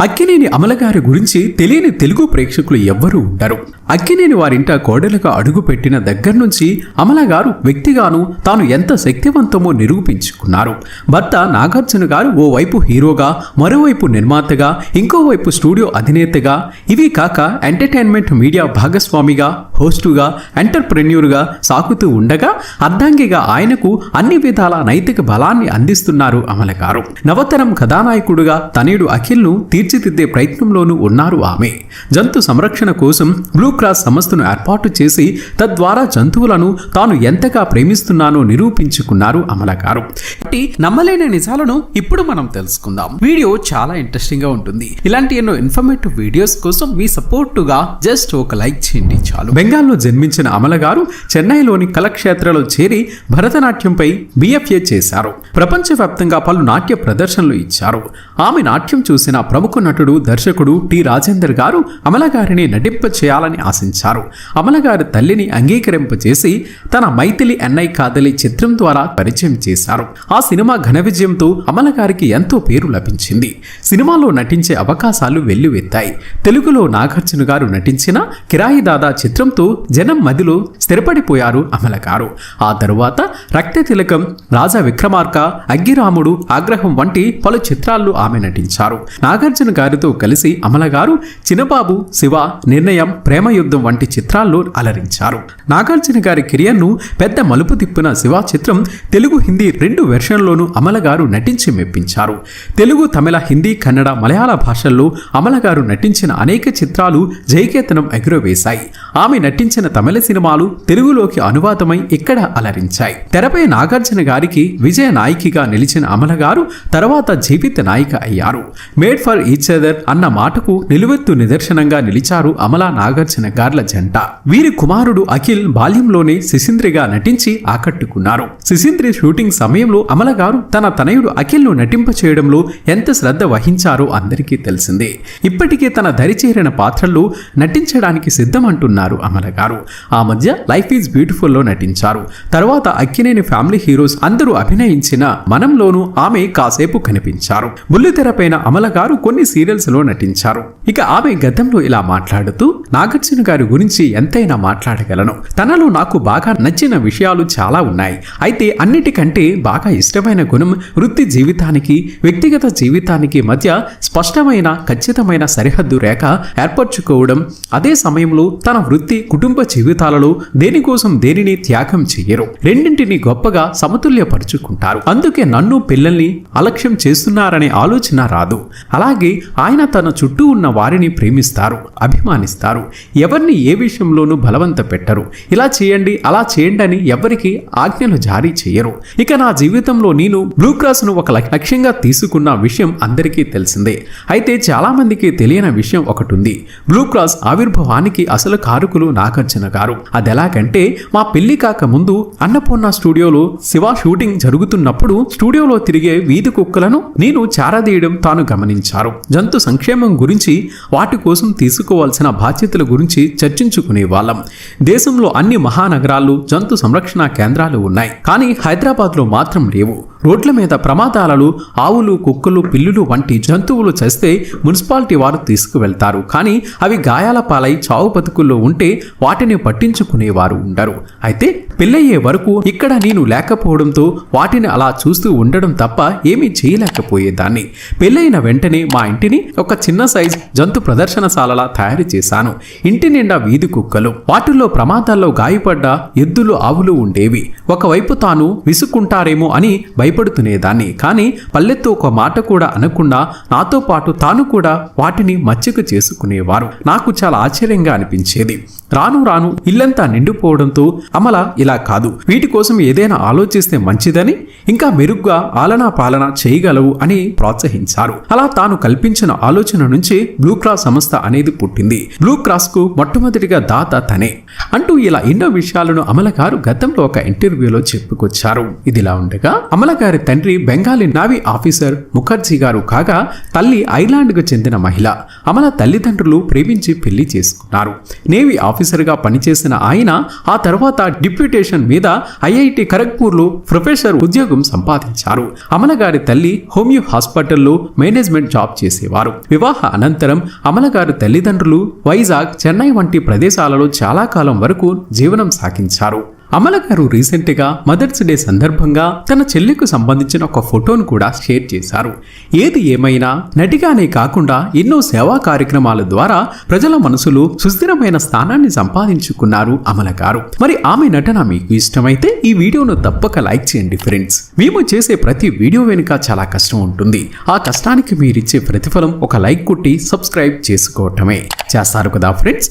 అక్కినేని అమలగారి గురించి తెలియని తెలుగు ప్రేక్షకులు ఎవ్వరూ ఉండరు. అక్కినేని వారింట కోడలుగా అడుగు పెట్టిన దగ్గర నుంచి అమలగారు వ్యక్తిగాను తాను ఎంత శక్తివంతమో నిరూపించుకున్నారు. భర్త నాగార్జున గారు ఓవైపు హీరోగా మరోవైపు నిర్మాతగా ఇంకోవైపు స్టూడియో అధినేతగా ఇవి కాక ఎంటర్టైన్మెంట్ మీడియా భాగస్వామిగా హోస్టుగా ఎంటర్ప్రెన్యూర్గా సాగుతూ ఉండగా అర్ధాంగిగా ఆయనకు అన్ని విధాల నైతిక బలాన్ని అందిస్తున్నారు అమలగారు. నవతరం కథానాయకుడుగా తనయుడు అఖిల్ను తీర్చి తీర్చిదిద్దే ప్రయత్నంలోనూ ఉన్నారు ఆమె. జంతు సంరక్షణ కోసం బ్లూ క్రాస్ సంస్థను ఏర్పాటు చేసి తద్వారా జంతువులను తాను ఎంతగా ప్రేమిస్తున్నానో నిరూపించుకున్నారు అమలగారు గారు. నమ్మలేని నిజాలను ఇప్పుడు మనం తెలుసుకుందాం. వీడియో చాలా ఇంట్రెస్టింగ్గా ఉంటుంది. ఇలాంటి ఎన్నో ఇన్ఫర్మేటివ్ వీడియోస్ కోసం మీ సపోర్టుగా జస్ట్ ఒక లైక్ చేయండి చాలు. బెంగాల్లో జన్మించిన అమలగారు చెన్నైలోని కళాక్షేత్రలో చేరి భరతనాట్యంపై బిఎఫ్ఏ చేశారు. ప్రపంచవ్యాప్తంగా పలు నాట్య ప్రదర్శనలు ఇచ్చారు. ఆమె నాట్యం చూసిన ప్రముఖ నటుడు దర్శకుడు టి. రాజేందర్ గారు అమల గారిని నటింప చేయాలని ఆశించారు. అమల గారి తల్లిని అంగీకరింపచేసి తన మైథిలి ఎన్నై కాదలి చిత్రం ద్వారా పరిచయం చేశారు. ఆ సినిమా ఘన విజయంతో అమల గారికి ఎంతో పేరు లభించింది. సినిమాలో నటించే అవకాశాలు వెల్లువెత్తాయి. తెలుగులో నాగార్జున గారు నటించిన కిరాయి దాదా చిత్రంతో జనం మదిలో స్థిరపడిపోయారు అమల గారు ఆ తరువాత రక్త తిలకం రాజా విక్రమార్క అగ్గిరాముడు ఆగ్రహం వంటి పలు చిత్రాల్లో ఆమె నటించారు. నాగార్జున గారితో కలిసి అమల గారు చిన్నబాబు శివ నిర్ణయం ప్రేమయుద్ధం వంటి చిత్రాల్లో అలరించారు. నాగార్జున గారి కెరియర్ను పెద్ద మలుపు తిప్పిన శివ చిత్రం తెలుగు హిందీ రెండు వెర్షన్లోనూ అమల గారు నటించి మెప్పించారు. తెలుగు తమిళ హిందీ కన్నడ మలయాళ భాషల్లో అమల గారు నటించిన అనేక చిత్రాలు జయకేతనం ఎగురవేశాయి. ఆమె నటించిన తమిళ సినిమాలు తెలుగులోకి అనువాదమై ఇక్కడ అలరించాయి. తెరపై నాగార్జున గారికి విజయ నాయికిగా నిలిచిన అమల గారు తర్వాత జీవిత నాయిక అయ్యారు. మేడ్ ఫర్ ఈచ్ అదర్ అన్న మాటకు నిలువెత్తు నిదర్శనంగా నిలిచారు అమలా నాగార్జున గార్ల జంట. వీరి కుమారుడు అఖిల్ బాల్యంలోనే శిశింద్రిగా నటించి ఆకట్టుకున్నారు. శిశింద్రి షూటింగ్ సమయంలో అమల గారు తన తనయుడు అఖిల్ను నటింప చేయడంలో ఎంత శ్రద్ధ వహించారో అందరికీ తెలిసిందే. ఇప్పటికే తన దరిచేరిన పాత్రల్లో నటించడానికి సిద్ధమంటున్నారు అమల గారు. ఆ మధ్య లైఫ్ ఈజ్ బ్యూటిఫుల్లో నటించారు. తర్వాత అక్కినేని ఫ్యామిలీ హీరోస్ అందరూ అభినయించిన మనంలోనూ ఆమె కాసేపు కనిపించారు. బుల్లితెరపైన అమల గారు కొన్ని సీరియల్స్లో నటించారు. ఇక ఆమె గతంలో ఇలా మాట్లాడుతూ నాగార్జున గారి గురించి ఎంతైనా మాట్లాడగలను. తనలో నాకు బాగా నచ్చిన విషయాలు చాలా ఉన్నాయి. అయితే అన్నిటికంటే బాగా ఇష్టమైన గుణం వృత్తి జీవితానికి వ్యక్తిగత జీవితానికి మధ్య స్పష్టమైన ఖచ్చితమైన సరిహద్దు రేఖ ఏర్పరచుకోవడం అదే సమయంలో తన వృత్తి కుటుంబ జీవితాలలో దేనికోసం దేనిని త్యాగం చెయ్యరు రెండింటిని గొప్పగా సమతుల్యపరుచుకుంటారు. అందుకే నన్ను పిల్లల్ని అలక్ష్యం చేస్తున్నారనే ఆలోచన రాదు. అలాగే ఆయన తన చుట్టూ ఉన్న వారిని ప్రేమిస్తారు అభిమానిస్తారు. ఎవరిని ఏ విషయంలోనూ బలవంత పెట్టరు. ఇలా చేయండి అలా చేయండి అని ఎవరికి ఆజ్ఞలు జారీ చేయరు. ఇక నా జీవితంలో నేను బ్లూ క్రాస్ను ఒక లక్ష్యంగా తీసుకున్న విషయం అందరికీ తెలిసిందే. అయితే చాలా మందికి తెలియని విషయం ఒకటి ఉంది బ్లూ క్రాస్ ఆవిర్భావానికి అసలు కారుకులు నాగార్జున గారు. అది ఎలాగంటే మా పెళ్ళి కాక ముందు అన్నపూర్ణ స్టూడియోలో శివ షూటింగ్ జరుగుతున్నప్పుడు స్టూడియోలో తిరిగే వీధి కుక్కలను నేను చారదీయడం తాను గమనించారు. జంతు సంక్షేమం గురించి వాటి కోసం తీసుకోవాల్సిన బాధ్యతల గురించి చర్చించుకునే వాళ్ళం. దేశంలో అన్ని మహానగరాల్లో జంతు సంరక్షణ కేంద్రాలు ఉన్నాయి. కానీ హైదరాబాద్లో మాత్రం లేవు. రోడ్ల మీద ప్రమాదాలలో ఆవులు కుక్కలు పిల్లులు వంటి జంతువులు చేస్తే మున్సిపాలిటీ వారు తీసుకువెళ్తారు. కానీ అవి గాయాల పాలై చావు బతుకుల్లో ఉంటే వాటిని పట్టించుకునేవారు ఉండరు. అయితే పెళ్ళయ్యే వరకు ఇక్కడ నేను లేకపోవడంతో వాటిని అలా చూస్తూ ఉండడం తప్ప ఏమీ చేయలేకపోయేదాన్ని. పెళ్ళైన వెంటనే మా ఇంటిని ఒక చిన్న సైజ్ జంతు ప్రదర్శనశాలలా తయారు చేశాను. ఇంటి నిండా వీధి కుక్కలు. వాటిల్లో ప్రమాదాల్లో గాయపడ్డ ఎద్దులు ఆవులు ఉండేవి. ఒకవైపు తాను విసుక్కుంటారేమో అని భయపడుతునేదాన్ని. కానీ పల్లెత్తు ఒక మాట కూడా అనకుండా నాతో పాటు తాను కూడా వాటిని మచ్చిక చేసుకునేవారు. నాకు చాలా ఆశ్చర్యంగా అనిపించేది. రాను రాను ఇల్లంతా నిండిపోవడంతో అమల ఇలా కాదు. వీటి కోసం ఏదైనా ఆలోచిస్తే మంచిదని ఇంకా మెరుగ్గా ఆలనా పాలన చేయగలవు అని ప్రోత్సహించారు. అలా తాను కల్పించిన ఆలోచన నుంచి బ్లూ క్రాస్ సంస్థ అనేది పుట్టింది. బ్లూ క్రాస్కు మొట్టమొదటిగా దాత తనే. అంటూ ఇలా ఎన్నో విషయాలను అమల గారు గతంలో ఒక ఇంటర్వ్యూలో చెప్పుకొచ్చారు. ఇదిలా ఉండగా అమల గారి తండ్రి బెంగాలీ నావీ ఆఫీసర్ ముఖర్జీ గారు కాగా తల్లి ఐర్లాండ్కు చెందిన మహిళ. అమల తల్లిదండ్రులు ప్రేమించి పెళ్ళి చేసుకున్నారు. నేవీ ఆఫీసర్గా పనిచేసిన ఆయన ఆ తర్వాత డిప్యూటేషన్ మీద ఐఐటి ఖరగ్పూర్లో ప్రొఫెసర్ ఉద్యోగం సంపాదించారు. అమల గారి తల్లి హోమియో హాస్పిటల్లో మేనేజ్మెంట్ జాబ్ చేసేవారు. వివాహ అనంతరం అమల గారి తల్లిదండ్రులు వైజాగ్ చెన్నై వంటి ప్రదేశాలలో చాలా కాలం వరకు జీవనం సాగించారు. అమల గారు రీసెంట్గా మదర్స్ డే సందర్భంగా తన చెల్లికి సంబంధించిన ఒక ఫోటోను కూడా షేర్ చేశారు. ఏది ఏమైనా నటిగానే కాకుండా ఎన్నో సేవా కార్యక్రమాల ద్వారా ప్రజల మనసులు సుస్థిరమైన స్థానాన్ని సంపాదించుకున్నారు అమల గారు. మరి ఆమె నటన మీకు ఇష్టమైతే ఈ వీడియోను తప్పక లైక్ చేయండి ఫ్రెండ్స్. మేము చేసే ప్రతి వీడియో వెనుక చాలా కష్టం ఉంటుంది. ఆ కష్టానికి మీరిచ్చే ప్రతిఫలం ఒక లైక్ కొట్టి సబ్స్క్రైబ్ చేసుకోవటమే. చేస్తారు కదా ఫ్రెండ్స్?